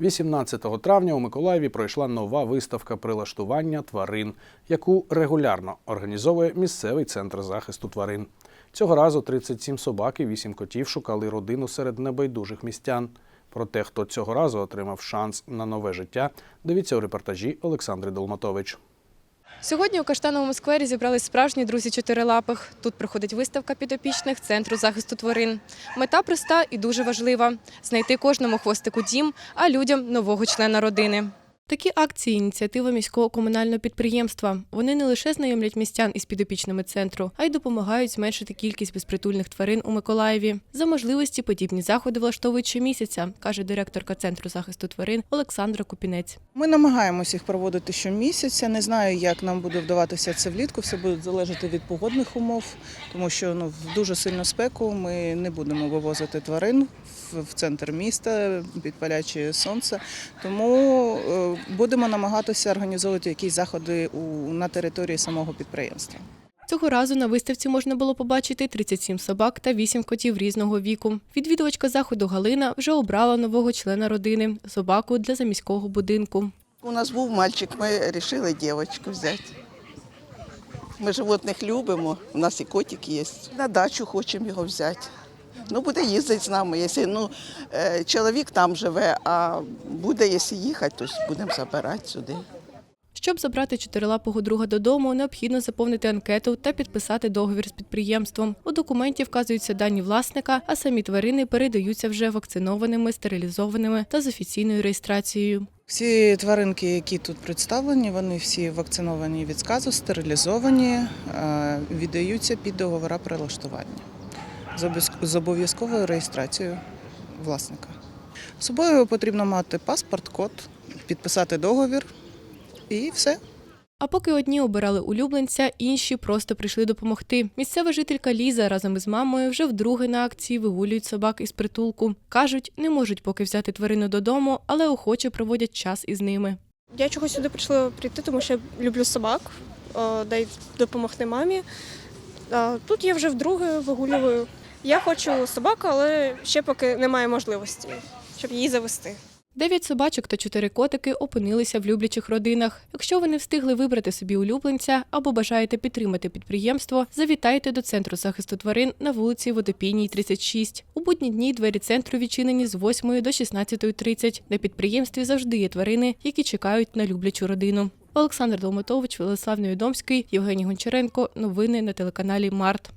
18 травня у Миколаєві пройшла нова виставка прилаштування тварин, яку регулярно організовує місцевий центр захисту тварин. Цього разу 37 собак і 8 котів шукали родину серед небайдужих містян. Про те, хто цього разу отримав шанс на нове життя, дивіться у репортажі Олександри Долматович. Сьогодні у Каштановому сквері зібрались справжні друзі чотирилапих. Тут проходить виставка підопічних Центру захисту тварин. Мета проста і дуже важлива – знайти кожному хвостику дім, а людям – нового члена родини. Такі акції – ініціатива міського комунального підприємства. Вони не лише знайомлять містян із підопічними центру, а й допомагають зменшити кількість безпритульних тварин у Миколаєві. За можливості подібні заходи влаштовують щомісяця, каже директорка Центру захисту тварин Олександра Купінець. Ми намагаємося їх проводити щомісяця. Не знаю, як нам буде вдаватися це влітку. Все буде залежати від погодних умов, тому що ну, в дуже сильну спеку ми не будемо вивозити тварин в, центр міста під паляче сонце. Тому е, будемо намагатися організовувати якісь заходи у, на території самого підприємства. Цього разу на виставці можна було побачити 37 собак та 8 котів різного віку. Відвідувачка заходу Галина вже обрала нового члена родини собаку для заміського будинку. У нас був мальчик, ми вирішили дівчинку взяти. Ми животних любимо, у нас і котик є. На дачу хочемо його взяти. Ну, буде їздити з нами. Якщо ну, е, чоловік там живе, а буде, якщо їхати, то будемо забирати сюди. Щоб забрати чотирилапого друга додому, необхідно заповнити анкету та підписати договір з підприємством. У документі вказуються дані власника, а самі тварини передаються вже вакцинованими, стерилізованими та з офіційною реєстрацією. Всі тваринки, які тут представлені, вони всі вакциновані від сказу, стерилізовані, е, віддаються під договора прилаштування з з обов'язковою реєстрацією власника. З собою потрібно мати паспорт, код, підписати договір і все. А поки одні обирали улюбленця, інші просто прийшли допомогти. Місцева жителька Ліза разом із мамою вже вдруге на акції вигулюють собак із притулку. Кажуть, не можуть поки взяти тварину додому, але охоче проводять час із ними. Я чогось сюди прийшла прийти, тому що я люблю собак, дай допомогти мамі. А Тут я вже вдруге вигулюю. Я хочу собаку, але ще поки немає можливості, щоб її завести. Дев'ять собачок та чотири котики опинилися в люблячих родинах. Якщо ви не встигли вибрати собі улюбленця або бажаєте підтримати підприємство, завітайте до центру захисту тварин на вулиці Водопійній, 36. У будні дні двері центру відчинені з 8 до 16.30. На підприємстві завжди є тварини, які чекають на люблячу родину. Олександр Долматович, Владислав Невідомський, Євгеній Гончаренко. Новини на телеканалі Март.